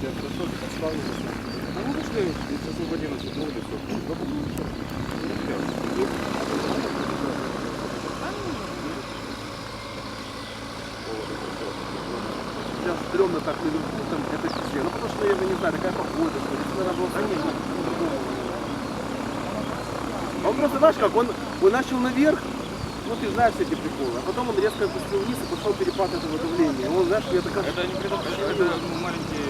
для красоти поставилися. Ну, можливість від 11 на вулицю. Я стрёмно так не люблю, там это пиздец. Ну, потому что я не знаю, такая погода, что здесь надо было, конечно, по-другому. Он просто, знаешь, как он, он начал наверх, ну ты знаешь эти приколы, а потом он резко опустил вниз и пошел перепад этого давления. Он, знаешь, я такая... Это не предотвращение, это ну, маленькие...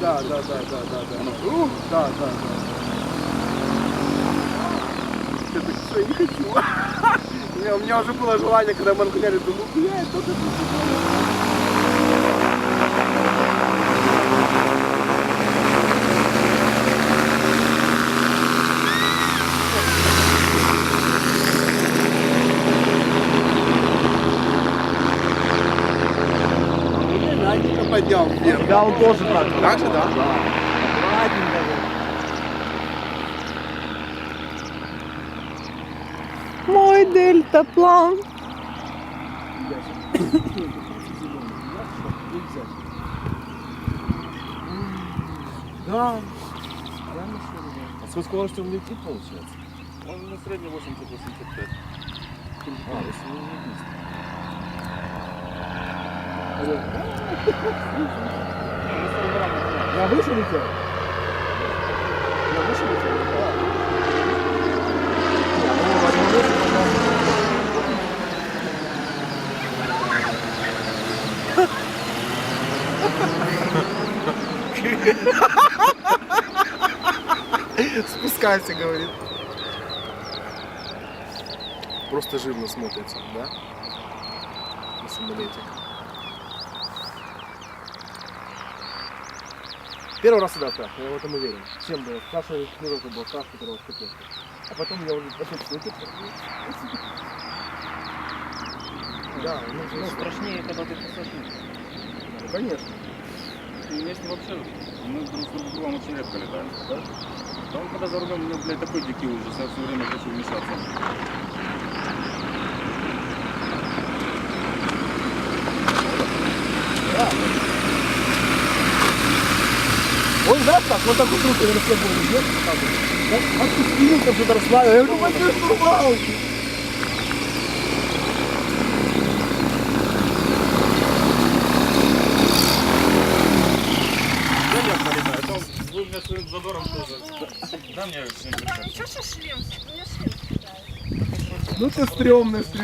Да, да, да, да, да, да. Ух, да, да, да. Я так, все, я не хочу. У меня, уже было желание, когда мы разгоняли, думаю, блядь, что ты Наденька поднял вверх. Да, он тоже так. Так же, да? Аккуратненько. Мой дельтаплан. Да. А с скоростью он летит, получается? Он на средний 80-85. А, если не летит. Я выше летел? Я выше летел? Не, ну, возьму выше, Спускайся, говорит. Просто жирно смотрится, да? На самолетик. Первый раз сюда страх, я в этом уверен. Всем было. Саша первый раз был страх, которого хотел. А потом я уже опять слышал. Да, ну, Ну, ну, страшнее, когда ты посадишь. ну, конечно. И вместе вообще, мы друг с друг с другом очень редко летаем. Да? Да он когда за рулем, у него, блядь, такой дикий ужас, я все время хочу вмешаться. Он знаешь как, вот так вот руки на все будет, нет? Вот так вот. Так, Отпустил, там что-то расслабил. Я говорю, вот ты штурвал. Вы мне своим задором тоже. Да мне всем Ничего, что шлем, у меня шлем съедает. Ну ты стрёмный, стрёмный.